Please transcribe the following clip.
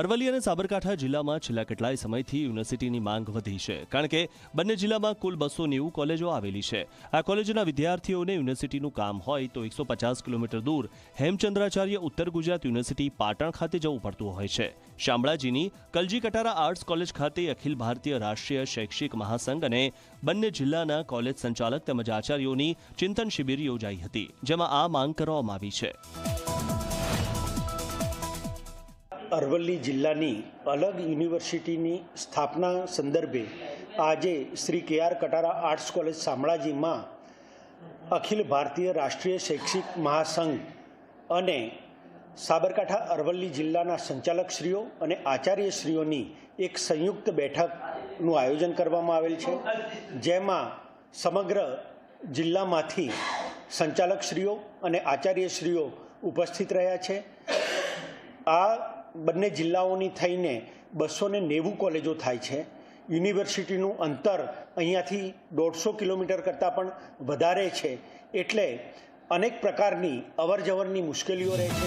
અરવલ્લી અને સાબરકાંઠા જિલ્લામાં છેલ્લા કેટલાય સમયથી યુનિવર્સિટીની માંગ વધી છે, કારણ કે બંને જિલ્લામાં કુલ બસો નેવું કોલેજો આવેલી છે. આ કોલેજોના વિદ્યાર્થીઓને યુનિવર્સિટીનું કામ હોય તો એકસો પચાસ કિલોમીટર દૂર હેમચંદ્રાચાર્ય ઉત્તર ગુજરાત યુનિવર્સિટી પાટણ ખાતે જવું પડતું હોય છે. શામળાજીની કલજી કટારા આર્ટ્સ કોલેજ ખાતે અખિલ ભારતીય રાષ્ટ્રીય શૈક્ષિક મહાસંઘ અને બંને જિલ્લાના કોલેજ સંચાલક તેમજ આચાર્યોની ચિંતન શિબિર યોજાઈ હતી, જેમાં આ માંગ કરવામાં આવી છે. અરવલ્લી જિલ્લાની અલગ યુનિવર્સિટીની સ્થાપના સંદર્ભે આજે Shri K R Katara arts college શામળાજીમાં Akhil Bharatiya Rashtriya શૈક્ષિક મહાસંઘ અને સાબરકાંઠા અરવલ્લી જિલ્લાના સંચાલકશ્રીઓ અને આચાર્યશ્રીઓની એક સંયુક્ત બેઠકનું આયોજન કરવામાં આવેલ છે, જેમાં સમગ્ર જિલ્લામાંથી સંચાલકશ્રીઓ અને આચાર્યશ્રીઓ ઉપસ્થિત રહ્યા છે. આ બંને જિલ્લાઓની થઈને બસો ને નેવું કોલેજો થાય છે. યુનિવર્સિટીનું અંતર અહીંયાથી દોઢસો કિલોમીટર કરતાં પણ વધારે છે. એટલે અનેક પ્રકારની અવરજવરની મુશ્કેલીઓ રહે છે.